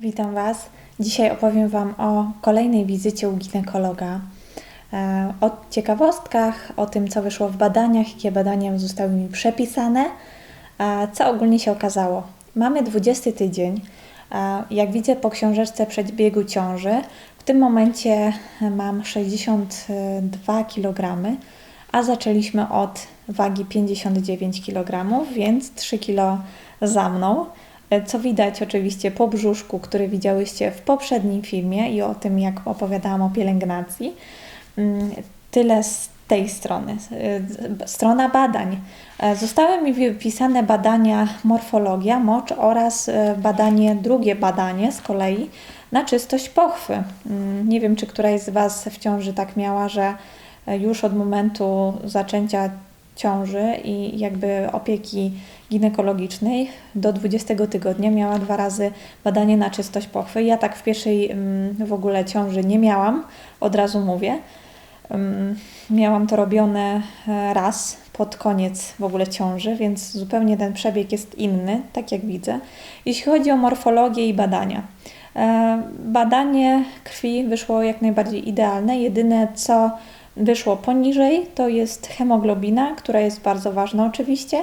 Witam Was. Dzisiaj opowiem Wam o kolejnej wizycie u ginekologa. E, o ciekawostkach, o tym, co wyszło w badaniach, jakie badania zostały mi przepisane, co ogólnie się okazało. Mamy 20 tydzień. Jak widzę po książeczce przedbiegu ciąży, w tym momencie mam 62 kg, a zaczęliśmy od wagi 59 kg, więc 3 kg za mną co widać oczywiście po brzuszku, który widziałyście w poprzednim filmie i o tym, jak opowiadałam o pielęgnacji. Mm, tyle z tej strony. Strona badań. E, zostały mi wypisane badania morfologia, mocz oraz e, badanie, drugie badanie z kolei na czystość pochwy. Mm, nie wiem, czy któraś z Was w ciąży tak miała, że e, już od momentu zaczęcia ciąży i jakby opieki ginekologicznej do 20 tygodnia miała dwa razy badanie na czystość pochwy. Ja tak w pierwszej mm, w ogóle ciąży nie miałam, od razu mówię. Mm, miałam to robione e, raz pod koniec w ogóle ciąży, więc zupełnie ten przebieg jest inny, tak jak widzę. Jeśli chodzi o morfologię i badania. E, badanie krwi wyszło jak najbardziej idealne. Jedyne co wyszło poniżej, to jest hemoglobina, która jest bardzo ważna oczywiście,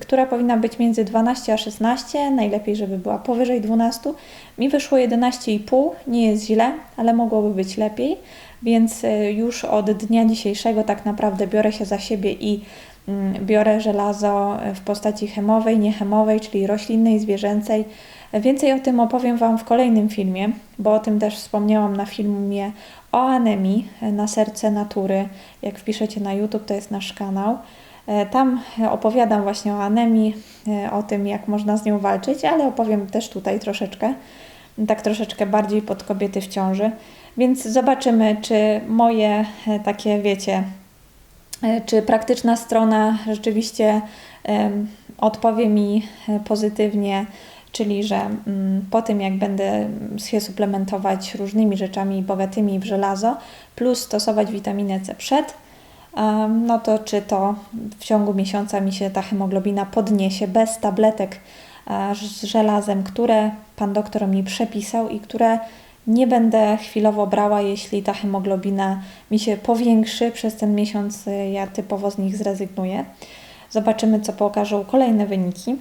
która powinna być między 12 a 16, najlepiej, żeby była powyżej 12. Mi wyszło 11,5, nie jest źle, ale mogłoby być lepiej, więc e, już od dnia dzisiejszego tak naprawdę biorę się za siebie i mm, biorę żelazo w postaci chemowej, niechemowej, czyli roślinnej, zwierzęcej. Więcej o tym opowiem Wam w kolejnym filmie, bo o tym też wspomniałam na filmie o anemii na serce natury. Jak wpiszecie na YouTube, to jest nasz kanał. E, tam opowiadam właśnie o anemii, e, o tym, jak można z nią walczyć, ale opowiem też tutaj troszeczkę, tak troszeczkę bardziej pod kobiety w ciąży. Więc zobaczymy, czy moje e, takie, wiecie, czy praktyczna strona rzeczywiście odpowie mi pozytywnie czyli że mm, po tym jak będę się suplementować różnymi rzeczami bogatymi w żelazo, plus stosować witaminę C przed, no to czy to w ciągu miesiąca mi się ta hemoglobina podniesie bez tabletek z żelazem, które pan doktor mi przepisał i które nie będę chwilowo brała, jeśli ta hemoglobina mi się powiększy przez ten miesiąc, ja typowo z nich zrezygnuję. Zobaczymy, co pokażą kolejne wyniki.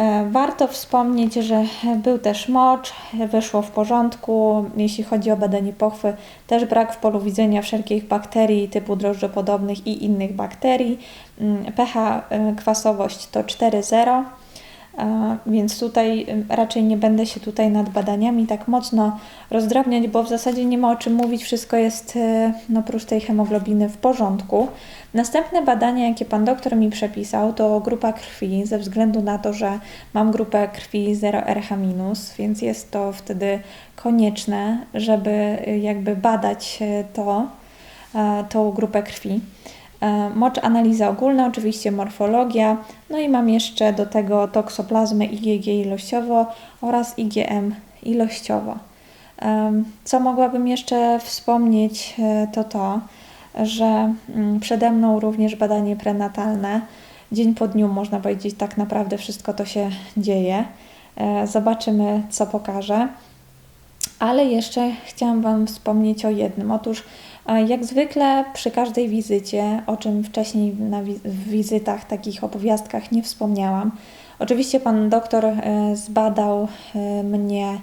E, warto wspomnieć, że był też mocz, wyszło w porządku. Jeśli chodzi o badanie pochwy, też brak w polu widzenia wszelkich bakterii typu drożdżopodobnych i innych bakterii. Mm, pH e, kwasowość to 4,0 więc tutaj raczej nie będę się tutaj nad badaniami tak mocno rozdrabniać, bo w zasadzie nie ma o czym mówić, wszystko jest e, no, oprócz tej hemoglobiny w porządku. Następne badania, jakie pan doktor mi przepisał, to grupa krwi, ze względu na to, że mam grupę krwi 0RH-, więc jest to wtedy konieczne, żeby e, jakby badać e, to, tą grupę krwi. E, mocz analiza ogólna, oczywiście morfologia, no i mam jeszcze do tego toksoplazmę IgG ilościowo oraz IgM ilościowo. Co mogłabym jeszcze wspomnieć, e, to to, że mm, przede mną również badanie prenatalne. Dzień po dniu, można powiedzieć, tak naprawdę wszystko to się dzieje. E, zobaczymy, co pokaże. Ale jeszcze chciałam Wam wspomnieć o jednym. Otóż jak zwykle przy każdej wizycie, o czym wcześniej na wizytach, takich opowiastkach nie wspomniałam, oczywiście pan doktor e, zbadał e, mnie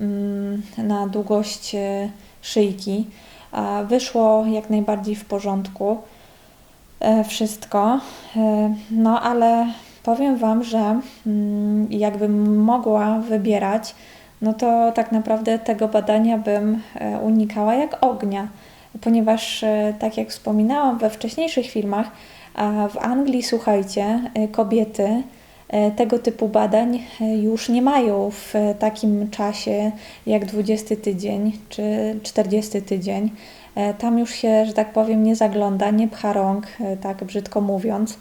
mm, na długość e, szyjki. Wyszło jak najbardziej w porządku wszystko, no ale powiem Wam, że mm, jakbym mogła wybierać, no to tak naprawdę tego badania bym unikała jak ognia ponieważ, e, tak jak wspominałam we wcześniejszych filmach, w Anglii, słuchajcie, e, kobiety e, tego typu badań już nie mają w takim czasie jak 20 tydzień czy 40 tydzień. Tam już się, że tak powiem, nie zagląda, nie pcha rąk, tak brzydko mówiąc,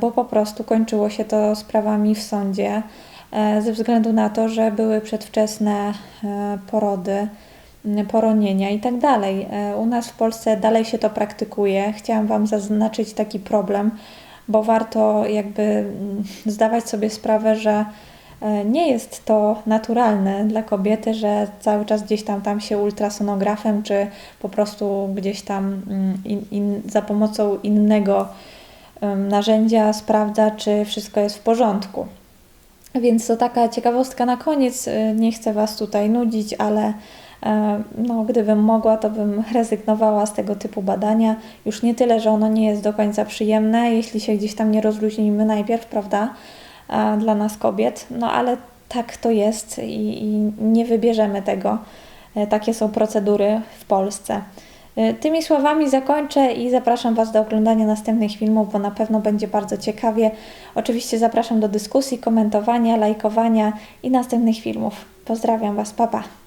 bo po prostu kończyło się to sprawami w sądzie ze względu na to, że były przedwczesne porody poronienia i tak dalej. E, u nas w Polsce dalej się to praktykuje. Chciałam Wam zaznaczyć taki problem, bo warto jakby mm, zdawać sobie sprawę, że E, Nie jest to naturalne dla kobiety, że cały czas gdzieś tam, tam się ultrasonografem, czy po prostu gdzieś tam mm, in, in, za pomocą innego narzędzia sprawdza, czy wszystko jest w porządku. Więc to taka ciekawostka na koniec. Y, Nie chcę Was tutaj nudzić, ale e, no, gdybym mogła, to bym rezygnowała z tego typu badania. Już nie tyle, że ono nie jest do końca przyjemne, jeśli się gdzieś tam nie rozluźnimy najpierw, prawda, e, dla nas kobiet. No ale tak to jest i, i nie wybierzemy tego. E, Takie są procedury w Polsce. E, Tymi słowami zakończę i zapraszam Was do oglądania następnych filmów, bo na pewno będzie bardzo ciekawie. Oczywiście zapraszam do dyskusji, komentowania, lajkowania i następnych filmów. Pozdrawiam Was, papa. Pa.